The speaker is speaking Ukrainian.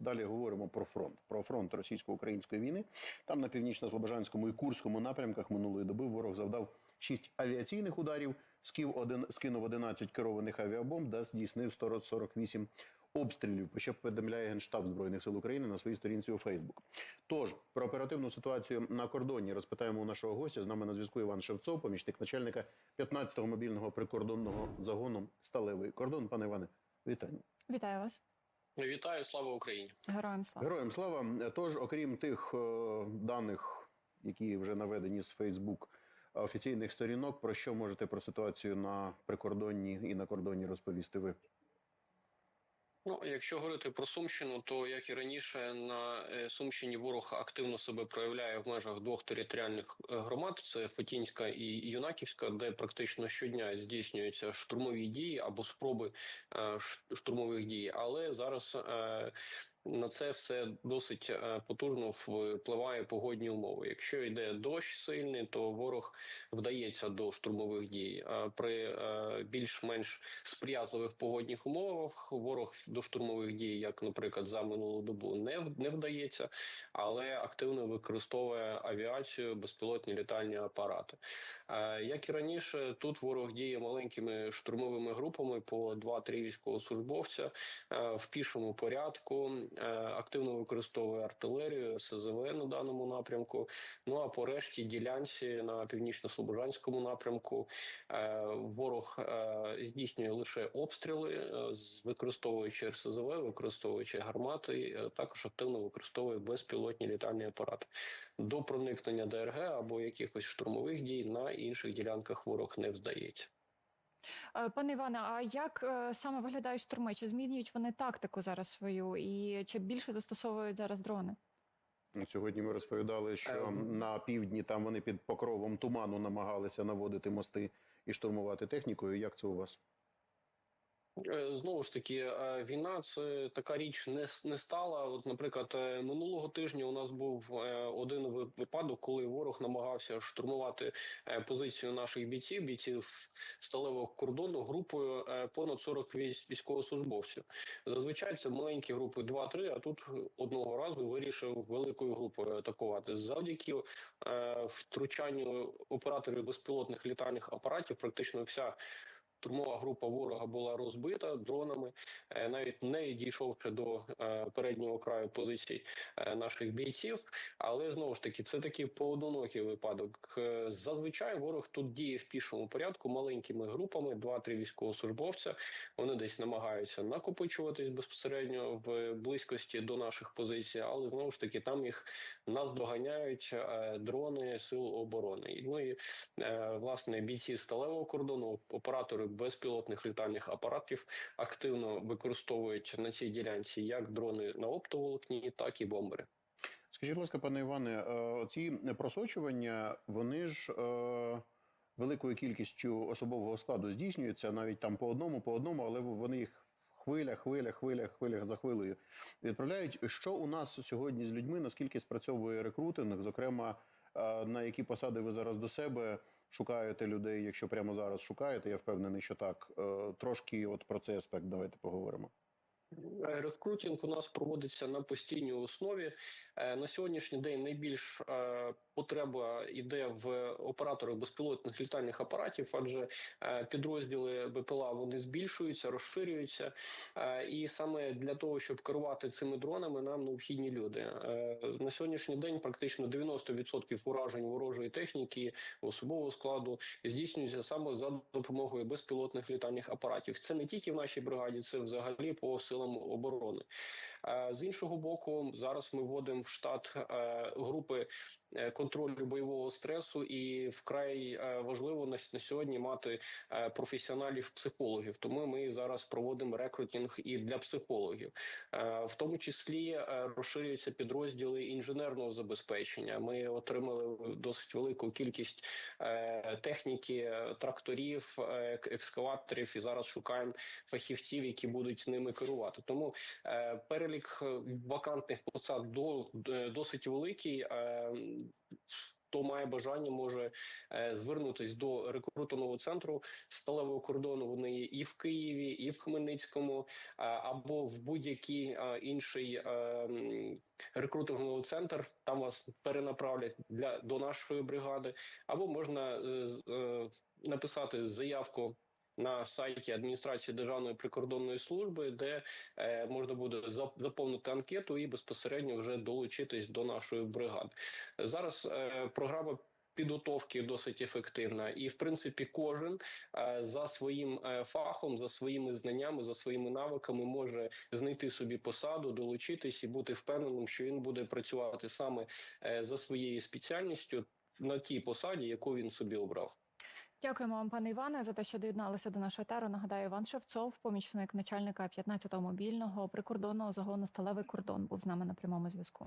Далі говоримо про фронт, про фронт російсько-української війни. Там на північно-слобожанському і курському напрямках минулої доби ворог завдав 6 авіаційних ударів, скинув 11 керованих авіабомб та здійснив 148 обстрілів. Що повідомляє Генштаб Збройних сил України на своїй сторінці у Фейсбук. Тож про оперативну ситуацію на кордоні розпитаємо у нашого гостя. З нами на зв'язку Іван Шевцов, помічник начальника 15-го мобільного прикордонного загону Сталевий кордон. Пане Іване, вітання. Вітаю вас, Вітаю, слава Україні! героям слава. Героям слава. Тож, окрім тих е, даних, які вже наведені з Фейсбук офіційних сторінок, про що можете про ситуацію на прикордонні і на кордоні розповісти ви? Ну, якщо говорити про Сумщину, то як і раніше на е, Сумщині ворог активно себе проявляє в межах двох територіальних е, громад: це Хотінська і Юнаківська, де практично щодня здійснюються штурмові дії або спроби е, штурмових дій. Але зараз на це все досить е, потужно впливає погодні умови. Якщо йде дощ сильний, то ворог вдається до штурмових дій. А при е, більш-менш сприятливих погодних умовах ворог до штурмових дій, як, наприклад, за минулу добу, не не вдається, але активно використовує авіацію, безпілотні літальні апарати. Як і раніше, тут ворог діє маленькими штурмовими групами по 2-3 військовослужбовця е, в пішому порядку. е, Активно використовує артилерію, СЗВ на даному напрямку. Ну а по решті ділянці на північно-слобожанському напрямку е, ворог здійснює лише обстріли, використовуючи РСЗВ, використовуючи гармати, також активно використовує безпілотні літальні апарати. До проникнення ДРГ або якихось штурмових дій на інших ділянках ворог не вдається. Е, Пане Іване, а як е, саме виглядають штурми? Чи змінюють вони тактику зараз свою, і чи більше застосовують зараз дрони? Сьогодні ми розповідали, що Е, на півдні там вони під покровом туману намагалися наводити мости і штурмувати технікою. Як це у вас? Е, Знову ж таки, е, війна це така річ не, не стала. От, наприклад, е, минулого тижня у нас був один випадок, коли ворог намагався штурмувати позицію наших бійців, бійців сталевого кордону групою понад 40 військ- військовослужбовців. Зазвичай це маленькі групи 2-3, а тут одного разу вирішив великою групою атакувати. Завдяки втручанню операторів безпілотних літальних апаратів, практично вся Штурмова група ворога була розбита дронами, е, навіть не дійшовши до е, переднього краю позицій е, наших бійців. Але знову ж таки, це такий поодинокий випадок. Зазвичай ворог тут діє в пішому порядку маленькими групами, 2-3 військовослужбовця. Вони десь намагаються накопичуватись безпосередньо в близькості до наших позицій, але знову ж таки там їх наздоганяють дрони сил оборони. Ну і власне бійці сталевого кордону, оператори безпілотних літальних апаратів активно використовують на цій ділянці як дрони на оптоволокні, так і бомбери. Скажіть, будь ласка, пане Іване, е, ці просочування, вони ж е, великою кількістю особового складу здійснюються навіть там по одному, по одному, але вони їх хвиля, хвиля, хвиля, хвиля за хвилею відправляють. Що у нас сьогодні з людьми? Наскільки спрацьовує рекрутинг? Зокрема, на які посади ви зараз до себе шукаєте людей? Якщо прямо зараз шукаєте, я впевнений, що так. Е, Трошки от про цей аспект давайте поговоримо. Е, Рекрутинг у нас проводиться на постійній основі. Е, На сьогоднішній день найбільш е, потреба йде в операторах безпілотних літальних апаратів, адже підрозділи БПЛА вони збільшуються, розширюються. І саме для того, щоб керувати цими дронами, нам необхідні люди. На сьогоднішній день практично 90% уражень ворожої техніки особового складу здійснюється саме за допомогою безпілотних літальних апаратів. Це не тільки в нашій бригаді, це взагалі по силам оборони. З іншого боку, зараз ми вводимо в штат е, групи е, контролю бойового стресу, і вкрай е, важливо на, сьогодні мати професіоналів-психологів. Тому ми зараз проводимо рекрутинг і для психологів, в тому числі розширюються підрозділи інженерного забезпечення. Ми отримали досить велику кількість техніки, тракторів, екскаваторів, і зараз шукаємо фахівців, які будуть ними керувати. Тому е, перелік е, вакантних посад е, досить великий. Е, хто має бажання, може звернутись до рекрутингового центру сталевого кордону. Вони є і в Києві, і в Хмельницькому, або в будь-який інший рекрутинговий центр. Там вас перенаправлять для до нашої бригади, або можна написати заявку. На сайті адміністрації Державної прикордонної служби, де е, можна буде зап- заповнити анкету і безпосередньо вже долучитись до нашої бригади. Зараз е, програма підготовки досить ефективна, і в принципі кожен е, за своїм е, фахом, за своїми знаннями, за своїми навиками може знайти собі посаду, долучитись і бути впевненим, що він буде працювати саме е, за своєю спеціальністю на тій посаді, яку він собі обрав. Дякуємо вам, пане Іване, за те, що доєдналися до нашого етеру. Нагадаю, Іван Шевцов, помічник начальника 15-го мобільного прикордонного загону Сталевий кордон, був з нами на прямому зв'язку.